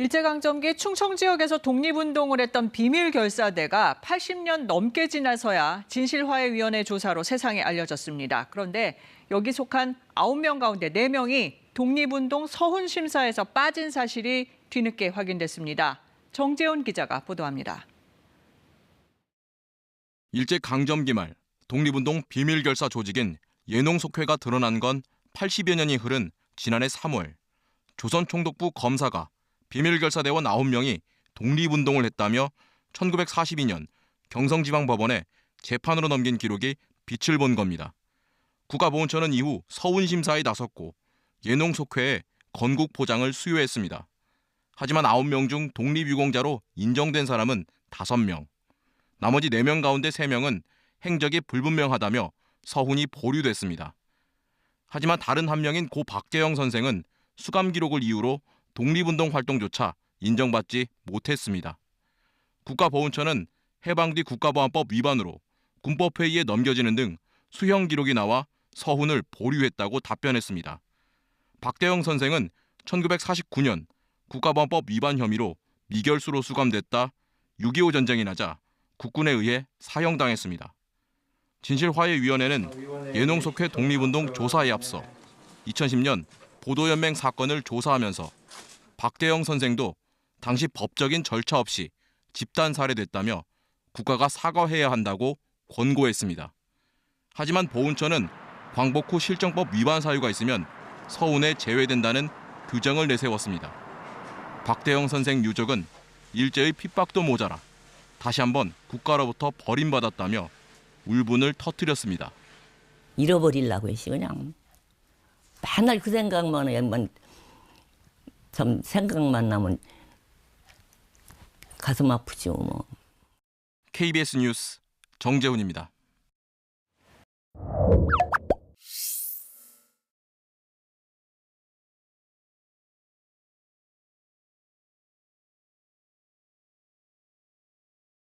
일제강점기 충청 지역에서 독립운동을 했던 비밀 결사대가 80년 넘게 지나서야 진실화해위원회 조사로 세상에 알려졌습니다. 그런데 여기 속한 9명 가운데 4명이 독립운동 서훈 심사에서 빠진 사실이 뒤늦게 확인됐습니다. 정재훈 기자가 보도합니다. 일제 강점기 말 독립운동 비밀결사 조직인 예농속회가 드러난 건 80여 년이 흐른 지난해 3월 조선총독부 검사가 비밀결사대원 9명이 독립운동을 했다며 1942년 경성지방법원에 재판으로 넘긴 기록이 빛을 본 겁니다. 국가보훈처는 이후 서운심사에 나섰고 예농속회에 건국 포장을 수여했습니다. 하지만 9명 중 독립유공자로 인정된 사람은 5명. 나머지 4명 가운데 3명은 행적이 불분명하다며 서훈이 보류됐습니다. 하지만 다른 한 명인 고 박재영 선생은 수감 기록을 이유로 독립운동 활동조차 인정받지 못했습니다. 국가보훈처는 해방 뒤 국가보안법 위반으로 군법회의에 넘겨지는 등 수형 기록이 나와 서훈을 보류했다고 답변했습니다. 박대영 선생은 1949년 국가보안법 위반 혐의로 미결수로 수감됐다 6.25 전쟁이 나자 국군에 의해 사형당했습니다. 진실화해위원회는 예농속회 독립운동 조사에 앞서 2010년 보도연맹 사건을 조사하면서 박대영 선생도 당시 법적인 절차 없이 집단 살해됐다며 국가가 사과해야 한다고 권고했습니다. 하지만 보훈처는 광복 후 실정법 위반 사유가 있으면 서운에 제외된다는 규정을 내세웠습니다. 박대영 선생 유족은 일제의 핍박도 모자라 다시 한번 국가로부터 버림받았다며 울분을 터뜨렸습니다. 잃어버리려고 했지 그냥 맨날 그 생각만 해만 참 생각만 나면 가슴 아프죠 뭐. KBS 뉴스 정재훈입니다.